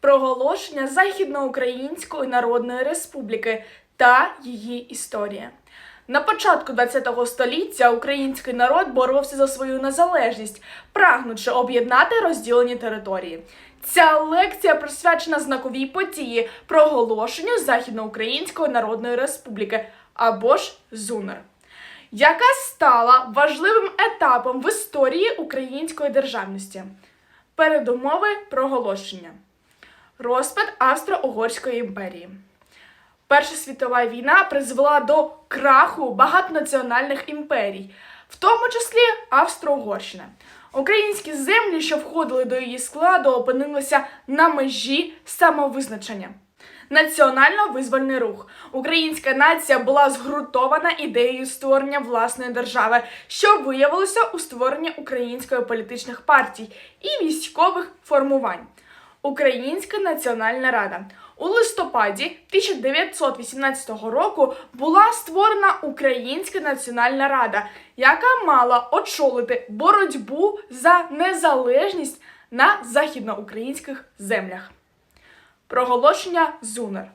проголошення Західноукраїнської Народної Республіки та її історія. На початку ХХ століття український народ боровся за свою незалежність, прагнучи об'єднати розділені території. Ця лекція присвячена знаковій події проголошенню Західноукраїнської Народної Республіки або ж ЗУНР, яка стала важливим етапом в історії української державності. Передумови проголошення. Розпад Австро-Угорської імперії. Перша світова війна призвела до краху багатонаціональних імперій, в тому числі Австро-Угорщина. Українські землі, що входили до її складу, опинилися на межі самовизначення. Національно-визвольний рух. Українська нація була згуртована ідеєю створення власної держави, що виявилося у створенні української політичних партій і військових формувань. Українська Національна Рада. У листопаді 1918 року була створена Українська Національна Рада, яка мала очолити боротьбу за незалежність на західноукраїнських землях. Проголошення ЗУНР.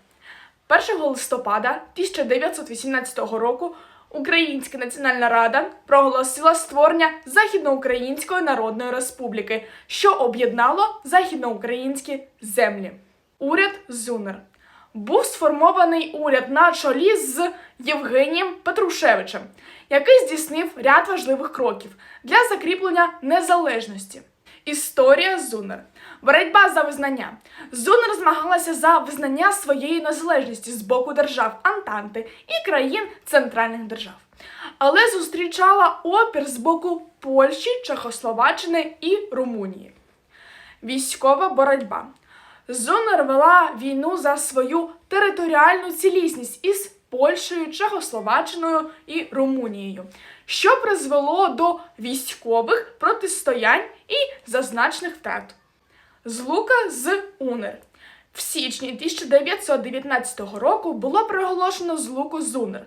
1 листопада 1918 року Українська Національна Рада проголосила створення Західноукраїнської Народної Республіки, що об'єднало західноукраїнські землі. Уряд ЗУНР був сформований уряд на чолі з Євгенієм Петрушевичем, який здійснив ряд важливих кроків для закріплення незалежності. Історія ЗУНР. Боротьба за визнання. ЗУНР змагалася за визнання своєї незалежності з боку держав Антанти і країн центральних держав, але зустрічала опір з боку Польщі, Чехословаччини і Румунії. Військова боротьба. ЗУНР вела війну за свою територіальну цілісність із Польщею, Чехословаччиною і Румунією, що призвело до військових протистоянь і зазначених втрат. Злука з УНР. В січні 1919 року було проголошено злуку з УНР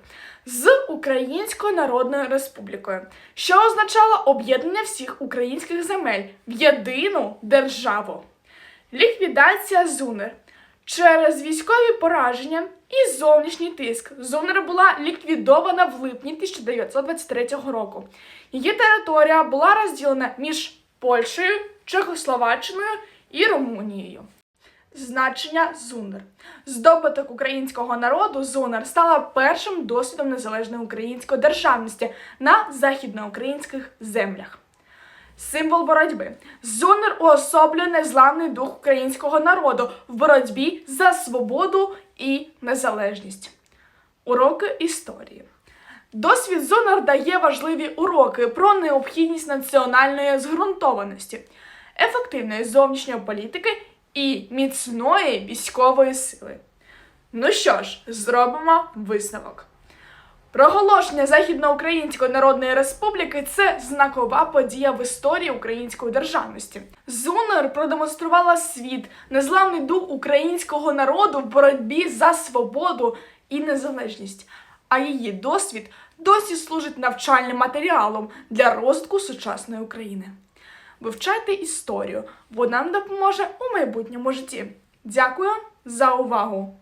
з Українською Народною Республікою, що означало об'єднання всіх українських земель в єдину державу. Ліквідація ЗУНР. Через військові пораження і зовнішній тиск ЗУНР була ліквідована в липні 1923 року. Її територія була розділена між Польщею, Чехословаччиною і Румунією. Значення ЗУНР. Здобуток українського народу ЗУНР стала першим досвідом незалежної української державності на західноукраїнських землях. Символ боротьби. ЗУНР уособлює незламний дух українського народу в боротьбі за свободу і незалежність. Уроки історії. Досвід ЗУНР дає важливі уроки про необхідність національної зґрунтованості, ефективної зовнішньої політики і міцної військової сили. Ну що ж, зробимо висновок. Проголошення Західноукраїнської Народної Республіки це знакова подія в історії української державності. ЗУНР продемонструвала світ незламний дух українського народу в боротьбі за свободу і незалежність, а її досвід досі служить навчальним матеріалом для розвитку сучасної України. Вивчайте історію, бо нам допоможе у майбутньому житті. Дякую за увагу!